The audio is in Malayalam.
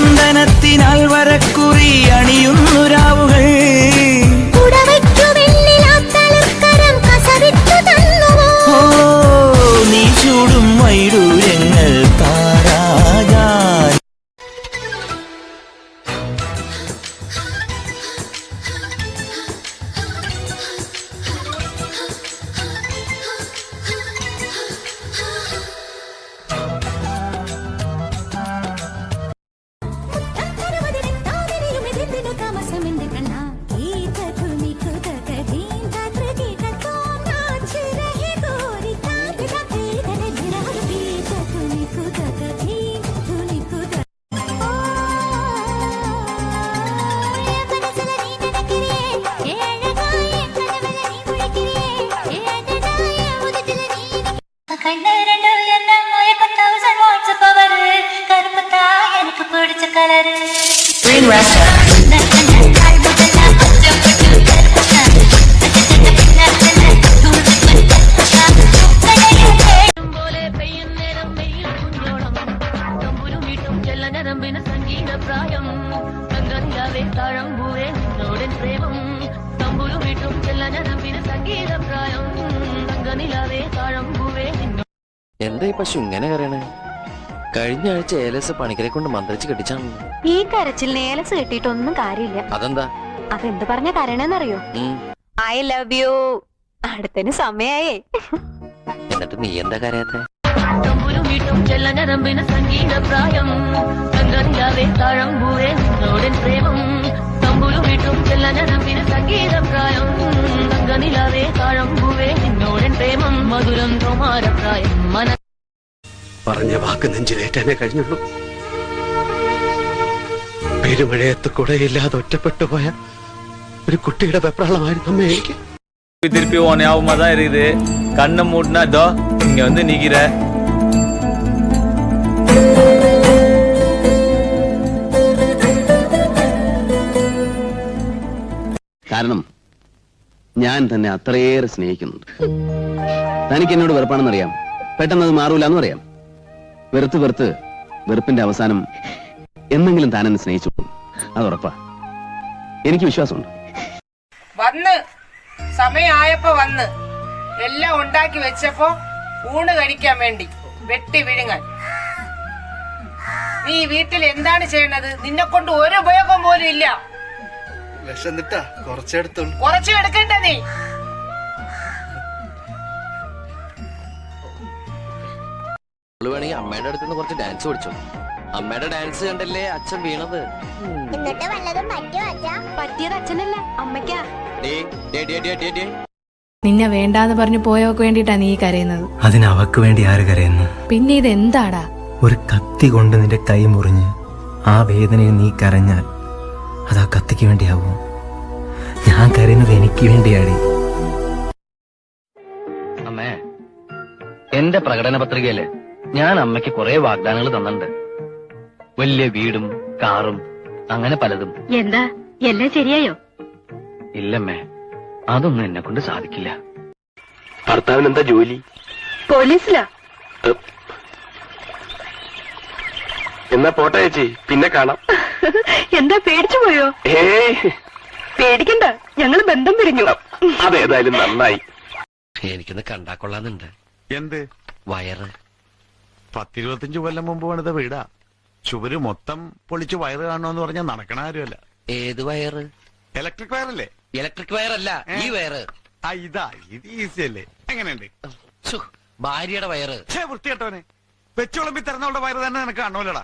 ചന്ദനത്തിനാൽ വരക്കുറി അണിയുന്നു നിന്നോ എന്താ ഈ പശു ഇങ്ങനെ കരയണേ? കഴിഞ്ഞ ആഴ്ച ഏലസ് പണിക്കരെ കൊണ്ട് മന്ത്രിച്ച് കെട്ടിച്ചാണ്. ഈ കരച്ചിലിന് ഏലസ് കെട്ടിട്ടൊന്നും കാര്യമില്ല. അതെന്താ? അതെന്ത് പറഞ്ഞ കരണെന്നറിയോ. ഐ ലവ് യു അടുത്തന് സമയായേ. എന്നിട്ട് നീ എന്താ കരയാത്ത? തമ്പുരു വീട്ടും ചെല്ല ഞരമ്പിന് സംഗീത പ്രായം. ഗംഗനിലാവേ താഴമ്പൂവേ നിന്നോടൻ പ്രേമം. തമ്പുരു വീട്ടും ചെല്ല പറഞ്ഞ വാക്ക് നെഞ്ചിലേറ്റാനേ കഴിഞ്ഞുള്ളൂ പെരുമഴയത്ത് കുടയില്ലാതെ ഒറ്റപ്പെട്ടു പോയ ഒരു കുട്ടിയുടെ വെപ്രാളമായിരുന്നു അമ്മ എനിക്ക് திருப்பி திருப்பி உன் ஞாபகமா தான் இருக்குது கண்ணை மூடினா இதோ இங்க வந்து நிக்கிற കാരണം ഞാൻ തന്നെ അത്രയേറെ സ്നേഹിക്കുന്നുണ്ട് തനിക്ക് എന്നോട് വെറുപ്പാണെന്നറിയാം പെട്ടെന്ന് അത് മാറൂല എന്നും അറിയാം വെറുത്ത് വെറുത്ത് വെറുപ്പിന്റെ അവസാനം എന്നെങ്കിലും താൻ എന്നെ സ്നേഹിച്ചു. അത് ഉറപ്പാ. എനിക്ക് വിശ്വാസമുണ്ട്. വന്ന്. സമയമായപ്പോ വന്ന്. എല്ലാം ഉണ്ടാക്കി വെച്ചപ്പോ ഊണ് കഴിക്കാൻ വേണ്ടി വെട്ടി വിഴുങ്ങാൻ. നീ വീട്ടിൽ എന്താണ് ചെയ്യണത്? നിന്നെ കൊണ്ട് ഒരു ഉപയോഗം പോലും ഇല്ല. കുറച്ചെടുത്തുള്ളൂ കുറച്ചു എടുക്കണ്ട നീ. വേണമെങ്കിൽ അമ്മയുടെ അടുത്ത് കുറച്ച് ഡാൻസ് പഠിച്ചു. അമ്മയുടെ ഡാൻസ് കണ്ടല്ലേ അച്ഛൻ വീണത്? എന്നിട്ട് വല്ലതും പറ്റിയോ അച്ഛാ? പറ്റിയത് അച്ഛനല്ല അമ്മയ്ക്കാ. നിന്നെ വേണ്ടാന്ന് പറഞ്ഞു പോയവക്ക് വേണ്ടിട്ടാ നീ കരയുന്നത്. അതിന് അവക്ക് വേണ്ടി ആര് കരയുന്നു? പിന്നെ ഇത് എന്താടാ? ഒരു കത്തി കൊണ്ട് നിന്റെ കൈ മുറിഞ്ഞ് ആ വേദനയെ നീ കരഞ്ഞാൽ അത് ആ കത്തിക്ക് വേണ്ടിയാവും. ഞാൻ കരയുന്നത് എനിക്ക് വേണ്ടിയാടി. അമ്മേ എന്റെ പ്രകടന പത്രികയിൽ ഞാൻ അമ്മയ്ക്ക് കുറെ വാഗ്ദാനങ്ങൾ തന്നിട്ടുണ്ട്. വലിയ വീടും കാറും അങ്ങനെ പലതും. എന്താ? എല്ലാം ശരിയായോ? ഇല്ലമ്മേ അതൊന്നും എന്നെ കൊണ്ട് സാധിക്കില്ല. ഭർത്താവിന് എന്താ ജോലി? പോലീസിലാ. എന്നാ പോട്ടെ ചേച്ചി പിന്നെ കാണാം. എന്താ പേടിച്ചു പോയോ? ഏയ് പേടിക്കണ്ട ഞങ്ങൾ ബന്ധം പിരിഞ്ഞു. അതേതായാലും നന്നായി. എനിക്കൊന്ന് കണ്ടാ കൊള്ളാന്നുണ്ട്. എന്ത്? വയറ്. പത്തിരുപത്തിയഞ്ചു കൊല്ലം മുമ്പ് പണിത വീടാ. ചുവര് മൊത്തം പൊളിച്ച് വയറ് കാണണമെന്ന് പറഞ്ഞാൽ നടക്കണ ആരുമല്ല ഏത് വയറ്? ഇലക്ട്രിക് വയറല്ലേ ഇലക്ട്രിക് വയറല്ല ഈ വയറ്. ആ ഇതാ ഇത് ഈസി അല്ലേ? എങ്ങനെയുണ്ട്? ഭാര്യയുടെ വയറ്. ഛേ വൃത്തികെട്ടവനെ. വെച്ചോളമ്പി തരുന്നവളുടെ വയറ് തന്നെ നിനക്ക് കാണുമല്ലോടാ.